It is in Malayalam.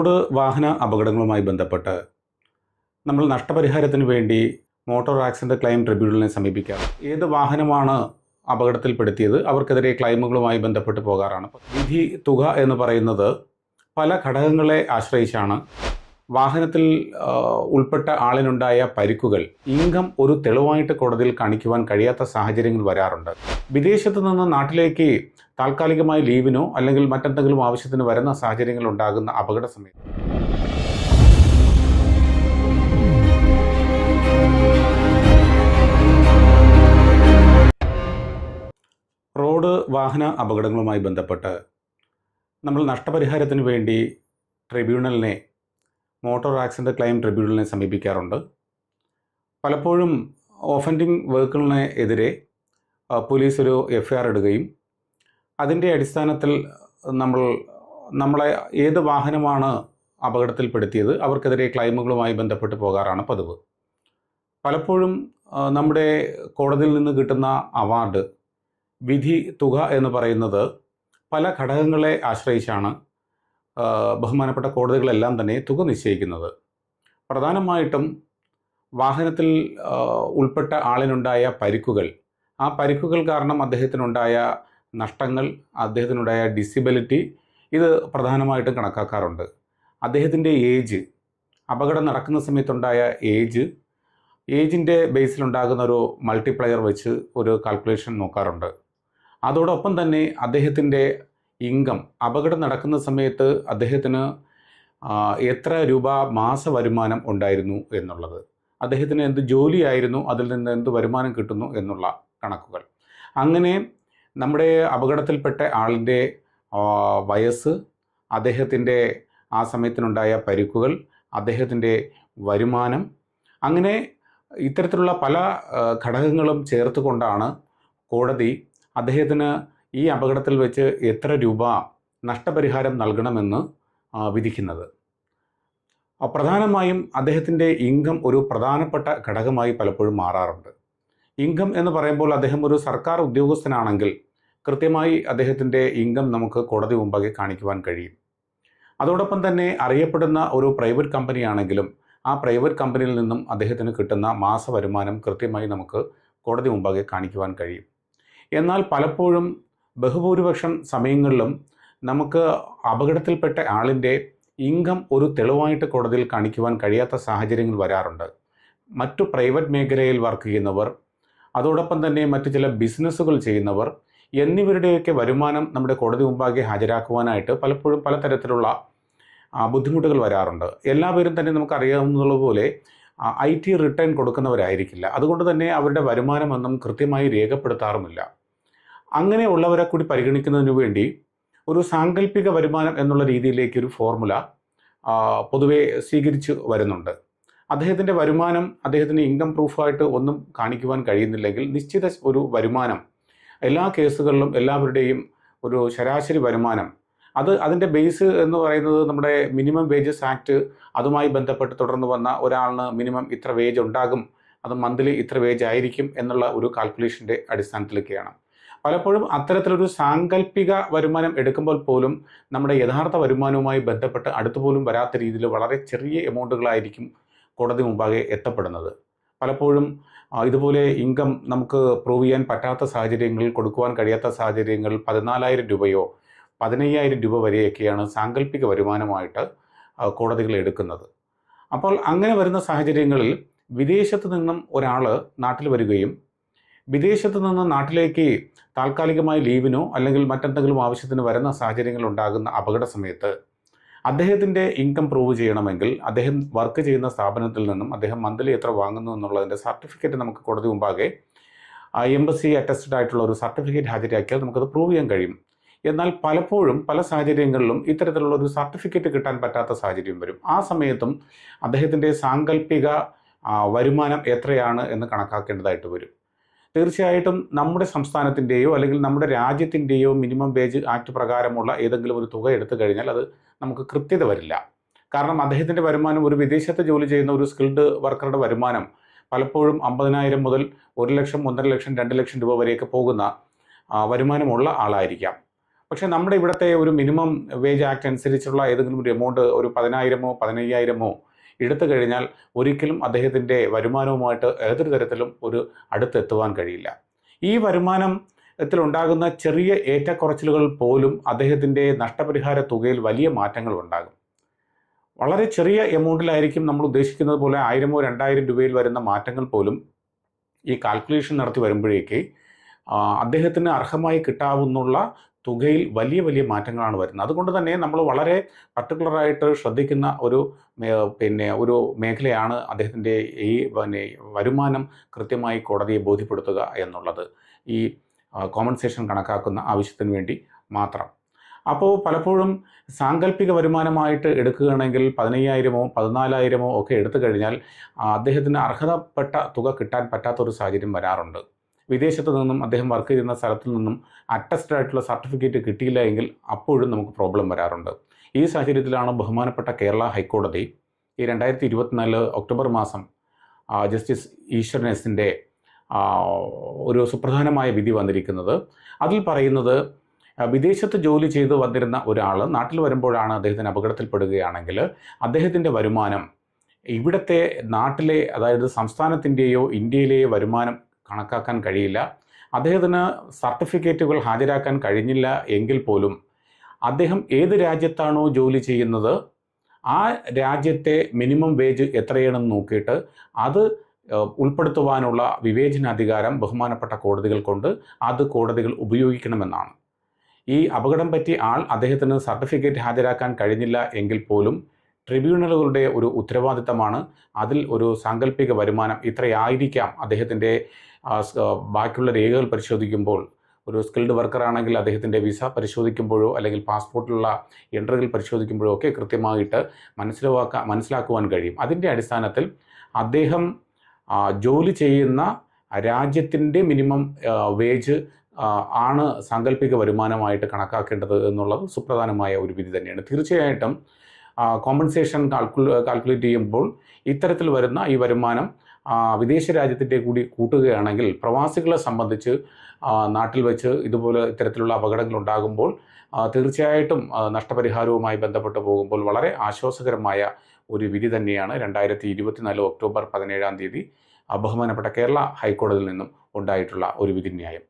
റോഡ് വാഹന അപകടങ്ങളുമായി ബന്ധപ്പെട്ട് നമ്മൾ നഷ്ടപരിഹാരത്തിന് വേണ്ടി മോട്ടോർ ആക്സിഡന്റ് ക്ലെയിം ട്രിബ്യൂണലിനെ സമീപിക്കാം ഏത് വാഹനമാണ് അപകടത്തിൽപ്പെടുത്തിയത്? അവർക്കെതിരെ ക്ലെയിമുകളുമായി ബന്ധപ്പെട്ട് പോകാറാണ്. വിധി തുക എന്ന് പറയുന്നത് പല ഘടകങ്ങളെ ആശ്രയിച്ചാണ് വാഹനത്തിൽ ഉൾപ്പെട്ട ആളിനുണ്ടായ പരിക്കുകൾ ഇൻകം ഒരു തെളിവായിട്ട് കോടതിയിൽ കാണിക്കുവാൻ കഴിയാത്ത സാഹചര്യങ്ങൾ വരാറുണ്ട്. വിദേശത്ത് നിന്ന് നാട്ടിലേക്ക് താൽക്കാലികമായി ലീവിനോ അല്ലെങ്കിൽ മറ്റെന്തെങ്കിലും ആവശ്യത്തിന് വരുന്ന സാഹചര്യങ്ങൾ ഉണ്ടാകുന്ന അപകട സമയത്ത് റോഡ് വാഹന അപകടങ്ങളുമായി ബന്ധപ്പെട്ട് നമ്മൾ നഷ്ടപരിഹാരത്തിന് വേണ്ടി ട്രിബ്യൂണലിനെ മോട്ടോർ ആക്സിഡന്റ് ക്ലെയിം ട്രിബ്യൂണലിനെ സമീപിക്കാറുണ്ട്. പലപ്പോഴും ഓഫൻഡിങ് വെഹിക്കിളിന് എതിരെ പോലീസ് ഒരു എഫ് ഐ ഇടുകയും അതിന്റെ അടിസ്ഥാനത്തിൽ നമ്മൾ നമ്മളെ ഏത് വാഹനമാണ് അപകടത്തിൽപ്പെടുത്തിയത് അവർക്കെതിരെ ക്ലെയിമുകളുമായി ബന്ധപ്പെട്ട് പോകാറാണ് പതിവ്. പലപ്പോഴും നമ്മുടെ കോടതിയിൽ നിന്ന് കിട്ടുന്ന അവാർഡ് വിധി തുക എന്ന് പറയുന്നത് പല ഘടകങ്ങളെ ആശ്രയിച്ചാണ് ബഹുമാനപ്പെട്ട കോടതികളെല്ലാം തന്നെ തുക നിശ്ചയിക്കുന്നത്. പ്രധാനമായിട്ടും വാഹനത്തിൽ ഉൾപ്പെട്ട ആളിനുണ്ടായ പരിക്കുകൾ. ആ പരിക്കുകൾ കാരണം അദ്ദേഹത്തിനുണ്ടായ നഷ്ടങ്ങൾ അദ്ദേഹത്തിനുണ്ടായ ഡിസബിലിറ്റി ഇത് പ്രധാനമായിട്ടും കണക്കാക്കാറുണ്ട്. അദ്ദേഹത്തിന്റെ ഏജ് അപകടം നടക്കുന്ന സമയത്തുണ്ടായ ഏജ് ഏജിന്റെ ബേസിലുണ്ടാകുന്ന ഒരു മൾട്ടിപ്ലയർ വെച്ച് ഒരു കാൽക്കുലേഷൻ നോക്കാറുണ്ട്. അതോടൊപ്പം തന്നെ അദ്ദേഹത്തിന്റെ ഇൻകം അപകടം നടക്കുന്ന സമയത്ത് അദ്ദേഹത്തിന് എത്ര രൂപ മാസ വരുമാനം ഉണ്ടായിരുന്നു എന്നുള്ളത്. അദ്ദേഹത്തിന് എന്ത് ജോലിയായിരുന്നു അതിൽ നിന്ന് എന്ത് വരുമാനം കിട്ടുന്നു എന്നുള്ള കണക്കുകൾ. അങ്ങനെ നമ്മുടെ അപകടത്തിൽപ്പെട്ട ആളിന്റെ വയസ്സ് അദ്ദേഹത്തിന്റെ ആ സമയത്തിനുണ്ടായ പരിക്കുകൾ അദ്ദേഹത്തിന്റെ വരുമാനം അങ്ങനെ ഇത്തരത്തിലുള്ള പല ഘടകങ്ങളും ചേർത്തുകൊണ്ടാണ് കോടതി അദ്ദേഹത്തിന് ഈ അപകടത്തിൽ വെച്ച് എത്ര രൂപ നഷ്ടപരിഹാരം നൽകണമെന്ന് വിധിക്കുന്നത്. പ്രധാനമായും അദ്ദേഹത്തിന്റെ ഇൻകം ഒരു പ്രധാനപ്പെട്ട ഘടകമായി പലപ്പോഴും മാറാറുണ്ട്. ഇൻകം എന്ന് പറയുമ്പോൾ അദ്ദേഹം ഒരു സർക്കാർ ഉദ്യോഗസ്ഥനാണെങ്കിൽ കൃത്യമായി അദ്ദേഹത്തിന്റെ ഇൻകം നമുക്ക് കോടതി മുമ്പാകെ കാണിക്കുവാൻ കഴിയും. അതോടൊപ്പം തന്നെ അറിയപ്പെടുന്ന ഒരു പ്രൈവറ്റ് കമ്പനിയാണെങ്കിലും ആ പ്രൈവറ്റ് കമ്പനിയിൽ നിന്നും അദ്ദേഹത്തിന് കിട്ടുന്ന മാസ വരുമാനം കൃത്യമായി നമുക്ക് കോടതി മുമ്പാകെ കാണിക്കുവാൻ കഴിയും. എന്നാൽ പലപ്പോഴും ബഹുഭൂരിപക്ഷം സമയങ്ങളിലും നമുക്ക് അപകടത്തിൽപ്പെട്ട ആളിന്റെ ഇൻകം ഒരു തെളിവായിട്ട് കോടതിയിൽ കാണിക്കുവാൻ കഴിയാത്ത സാഹചര്യങ്ങൾ വരാറുണ്ട്. മറ്റു പ്രൈവറ്റ് മേഖലയിൽ വർക്ക് ചെയ്യുന്നവർ അതോടൊപ്പം തന്നെ മറ്റു ചില ബിസിനസ്സുകൾ ചെയ്യുന്നവർ എന്നിവരുടെയൊക്കെ വരുമാനം നമ്മുടെ കോടതി മുമ്പാകെ ഹാജരാക്കുവാനായിട്ട് പലപ്പോഴും പലതരത്തിലുള്ള ബുദ്ധിമുട്ടുകൾ വരാറുണ്ട്. എല്ലാവരും തന്നെ നമുക്കറിയാവുന്നതുപോലെ ഐ ടി റിട്ടേൺ കൊടുക്കുന്നവരായിരിക്കില്ല. അതുകൊണ്ട് തന്നെ അവരുടെ വരുമാനമൊന്നും കൃത്യമായി രേഖപ്പെടുത്താറുമില്ല. അങ്ങനെയുള്ളവരെ കൂടി പരിഗണിക്കുന്നതിന് വേണ്ടി ഒരു സാങ്കല്പിക വരുമാനം എന്നുള്ള രീതിയിലേക്ക് ഒരു ഫോർമുല പൊതുവെ സ്വീകരിച്ചു വരുന്നുണ്ട്. അദ്ദേഹത്തിന്റെ വരുമാനം അദ്ദേഹത്തിന് ഇൻകം പ്രൂഫായിട്ട് ഒന്നും കാണിക്കുവാൻ കഴിയുന്നില്ലെങ്കിൽ നിശ്ചിത ഒരു വരുമാനം എല്ലാ കേസുകളിലും എല്ലാവരുടെയും ഒരു ശരാശരി വരുമാനം അത് അതിന്റെ ബേസ് എന്ന് പറയുന്നത് നമ്മുടെ മിനിമം വേജസ് ആക്ട് അതുമായി ബന്ധപ്പെട്ട് തുടർന്ന് വന്ന ഒരാളിന് മിനിമം ഇത്ര വേജ് ഉണ്ടാകും അത് മന്ത്ലി ഇത്ര വേജ് ആയിരിക്കും എന്നുള്ള ഒരു കാൽക്കുലേഷന്റെ അടിസ്ഥാനത്തിലൊക്കെയാണ്. പലപ്പോഴും അത്തരത്തിലൊരു സാങ്കല്പിക വരുമാനം എടുക്കുമ്പോൾ പോലും നമ്മുടെ യഥാർത്ഥ വരുമാനവുമായി ബന്ധപ്പെട്ട് അടുത്തുപോലും വരാത്ത രീതിയിൽ വളരെ ചെറിയ എമൗണ്ടുകളായിരിക്കും കോടതി മുമ്പാകെ എത്തപ്പെടുന്നത്. പലപ്പോഴും ഇതുപോലെ ഇൻകം നമുക്ക് പ്രൂവ് ചെയ്യാൻ പറ്റാത്ത സാഹചര്യങ്ങളിൽ കൊടുക്കുവാൻ കഴിയാത്ത സാഹചര്യങ്ങളിൽ പതിനാലായിരം രൂപയോ പതിനയ്യായിരം രൂപ വരെയൊക്കെയാണ് സാങ്കല്പിക വരുമാനമായിട്ട് കോടതികൾ എടുക്കുന്നത്. അപ്പോൾ അങ്ങനെ വരുന്ന സാഹചര്യങ്ങളിൽ വിദേശത്ത് നിന്നും ഒരാൾ നാട്ടിൽ വരികയും വിദേശത്ത് നിന്ന് നാട്ടിലേക്ക് താൽക്കാലികമായി ലീവിനോ അല്ലെങ്കിൽ മറ്റെന്തെങ്കിലും ആവശ്യത്തിന് വരുന്ന സാഹചര്യങ്ങൾ ഉണ്ടാകുന്ന അപകട സമയത്ത് അദ്ദേഹത്തിന്റെ ഇൻകം പ്രൂവ് ചെയ്യണമെങ്കിൽ അദ്ദേഹം വർക്ക് ചെയ്യുന്ന സ്ഥാപനത്തിൽ നിന്നും അദ്ദേഹം മന്ത്ലി എത്ര വാങ്ങുന്നു എന്നുള്ളതിന്റെ സർട്ടിഫിക്കറ്റ് നമുക്ക് കോടതി മുമ്പാകെ എംബസി അറ്റസ്റ്റഡ് ആയിട്ടുള്ള ഒരു സർട്ടിഫിക്കറ്റ് ഹാജരാക്കിയാൽ നമുക്കത് പ്രൂവ് ചെയ്യാൻ കഴിയും. എന്നാൽ പലപ്പോഴും പല സാഹചര്യങ്ങളിലും ഇത്തരത്തിലുള്ള ഒരു സർട്ടിഫിക്കറ്റ് കിട്ടാൻ പറ്റാത്ത സാഹചര്യം വരും. ആ സമയത്തും അദ്ദേഹത്തിന്റെ സാങ്കല്പിക വരുമാനം എത്രയാണ് എന്ന് കണക്കാക്കേണ്ടതായിട്ട് വരും. തീർച്ചയായിട്ടും നമ്മുടെ സംസ്ഥാനത്തിന്റെയോ അല്ലെങ്കിൽ നമ്മുടെ രാജ്യത്തിന്റെയോ മിനിമം വേജ് ആക്ട് പ്രകാരമുള്ള ഏതെങ്കിലും ഒരു തുക എടുത്തു കഴിഞ്ഞാൽ അത് നമുക്ക് കൃത്യത വരില്ല. കാരണം അദ്ദേഹത്തിന്റെ വരുമാനം ഒരു വിദേശത്ത് ജോലി ചെയ്യുന്ന ഒരു സ്കിൽഡ് വർക്കറുടെ വരുമാനം പലപ്പോഴും അമ്പതിനായിരം മുതൽ ഒരു ലക്ഷം ഒന്നര ലക്ഷം രണ്ട് ലക്ഷം രൂപ വരെയൊക്കെ പോകുന്ന വരുമാനമുള്ള ആളായിരിക്കാം. പക്ഷേ നമ്മുടെ ഇവിടുത്തെ ഒരു മിനിമം വേജ് ആക്ട് അനുസരിച്ചുള്ള ഏതെങ്കിലും ഒരു എമൗണ്ട് ഒരു പതിനായിരമോ പതിനയ്യായിരമോ എടുത്തു കഴിഞ്ഞാൽ ഒരിക്കലും അദ്ദേഹത്തിന്റെ വരുമാനവുമായിട്ട് ഏതൊരു തരത്തിലും ഒരു അടുത്തെത്തുവാൻ കഴിയില്ല. ഈ വരുമാനം ത്തിലുണ്ടാകുന്ന ചെറിയ ഏറ്റക്കുറച്ചിലുകൾ പോലും അദ്ദേഹത്തിന്റെ നഷ്ടപരിഹാര തുകയിൽ വലിയ മാറ്റങ്ങൾ ഉണ്ടാകും. വളരെ ചെറിയ എമൗണ്ടിലായിരിക്കും നമ്മൾ ഉദ്ദേശിക്കുന്നത് പോലെ ആയിരമോ രണ്ടായിരം രൂപയിൽ വരുന്ന മാറ്റങ്ങൾ പോലും ഈ കാൽക്കുലേഷൻ നടത്തി വരുമ്പോഴേക്ക് അദ്ദേഹത്തിന് അർഹമായി കിട്ടാവുന്നുള്ള തുകയിൽ വലിയ വലിയ മാറ്റങ്ങളാണ് വരുന്നത്. അതുകൊണ്ട് തന്നെ നമ്മൾ വളരെ പർട്ടിക്കുലറായിട്ട് ശ്രദ്ധിക്കുന്ന ഒരു പിന്നെ ഒരു മേഖലയാണ് അദ്ദേഹത്തിന്റെ ഈ പിന്നെ വരുമാനം കൃത്യമായി കോടതിയെ ബോധ്യപ്പെടുത്തുക എന്നുള്ളത്. ഈ കോമ്പൻസേഷൻ കണക്കാക്കുന്ന ആവശ്യത്തിന് വേണ്ടി മാത്രം. അപ്പോൾ പലപ്പോഴും സാങ്കല്പിക വരുമാനമായിട്ട് എടുക്കുകയാണെങ്കിൽ പതിനയ്യായിരമോ പതിനാലായിരമോ ഒക്കെ എടുത്തു കഴിഞ്ഞാൽ അദ്ദേഹത്തിന് അർഹതപ്പെട്ട തുക കിട്ടാൻ പറ്റാത്തൊരു സാഹചര്യം വരാറുണ്ട്. വിദേശത്ത് നിന്നും അദ്ദേഹം വർക്ക് ചെയ്യുന്ന സ്ഥലത്തു നിന്നും അറ്റസ്റ്റഡ് ആയിട്ടുള്ള സർട്ടിഫിക്കറ്റ് കിട്ടിയില്ല എങ്കിൽ അപ്പോഴും നമുക്ക് പ്രോബ്ലം വരാറുണ്ട്. ഈ സാഹചര്യത്തിലാണ് ബഹുമാനപ്പെട്ട കേരള ഹൈക്കോടതി ഈ രണ്ടായിരത്തി ഇരുപത്തിനാല് ഒക്ടോബർ മാസം ജസ്റ്റിസ് ഈശ്വരൻ എസിന്റെ ഒരു സുപ്രധാനമായ വിധി വന്നിരിക്കുന്നത്. അതിൽ പറയുന്നത് വിദേശത്ത് ജോലി ചെയ്ത് വന്നിരുന്ന ഒരാൾ നാട്ടിൽ വരുമ്പോഴാണ് അദ്ദേഹത്തിന് അപകടത്തിൽപ്പെടുകയാണെങ്കിൽ അദ്ദേഹത്തിന്റെ വരുമാനം ഇവിടുത്തെ നാട്ടിലെ അതായത് സംസ്ഥാനത്തിന്റെയോ ഇന്ത്യയിലെയോ വരുമാനം കണക്കാക്കാൻ കഴിയില്ല. അദ്ദേഹത്തിന് സർട്ടിഫിക്കറ്റുകൾ ഹാജരാക്കാൻ കഴിഞ്ഞില്ല എങ്കിൽ പോലും അദ്ദേഹം ഏത് രാജ്യത്താണോ ജോലി ചെയ്യുന്നത് ആ രാജ്യത്തെ മിനിമം വേജ് എത്രയാണെന്ന് നോക്കിയിട്ട് അത് ഉൾപ്പെടുത്തുവാനുള്ള വിവേചനാധികാരം ബഹുമാനപ്പെട്ട കോടതികൾ കൊണ്ട് അത് കോടതികൾ ഉപയോഗിക്കണമെന്നാണ്. ഈ അപകടം പറ്റിയ ആൾ അദ്ദേഹത്തിന് സർട്ടിഫിക്കറ്റ് ഹാജരാക്കാൻ കഴിഞ്ഞില്ല എങ്കിൽ പോലും ട്രിബ്യൂണലുകളുടെ ഒരു ഉത്തരവാദിത്തമാണ്. അതിൽ ഒരു സാങ്കല്പിക വരുമാനം ഇത്രയായിരിക്കാം അദ്ദേഹത്തിന്റെ ബാക്കിയുള്ള രേഖകൾ പരിശോധിക്കുമ്പോൾ ഒരു സ്കിൽഡ് വർക്കർ ആണെങ്കിൽ അദ്ദേഹത്തിന്റെ വിസ പരിശോധിക്കുമ്പോഴോ അല്ലെങ്കിൽ പാസ്പോർട്ടിലുള്ള എൻട്രികൾ പരിശോധിക്കുമ്പോഴോ ഒക്കെ കൃത്യമായിട്ട് മനസ്സിലാക്കാൻ മനസ്സിലാക്കുവാൻ കഴിയും. അതിന്റെ അടിസ്ഥാനത്തിൽ അദ്ദേഹം ജോലി ചെയ്യുന്ന രാജ്യത്തിന്റെ മിനിമം വേജ് ആണ് സാങ്കല്പിക വരുമാനമായിട്ട് കണക്കാക്കേണ്ടത് എന്നുള്ളത് സുപ്രധാനമായ ഒരു വിധി തന്നെയാണ്. തീർച്ചയായിട്ടും കോമ്പൻസേഷൻ കാൽക്കുലേ കാൽക്കുലേറ്റ് ചെയ്യുമ്പോൾ ഇത്തരത്തിൽ വരുന്ന ഈ വരുമാനം വിദേശ രാജ്യത്തിന്റെ കൂടി കൂട്ടുകയാണെങ്കിൽ പ്രവാസികളെ സംബന്ധിച്ച് നാട്ടിൽ വെച്ച് ഇതുപോലെ ഇത്തരത്തിലുള്ള അപകടങ്ങൾ ഉണ്ടാകുമ്പോൾ തീർച്ചയായിട്ടും നഷ്ടപരിഹാരവുമായി ബന്ധപ്പെട്ട് പോകുമ്പോൾ വളരെ ആശ്വാസകരമായ ഒരു വിധി തന്നെയാണ് രണ്ടായിരത്തി ഇരുപത്തിനാല് ഒക്ടോബർ പതിനേഴാം തീയതി ബഹുമാനപ്പെട്ട കേരള ഹൈക്കോടതിയിൽ നിന്നും ഉണ്ടായിട്ടുള്ള ഒരു വിധിന്യായം.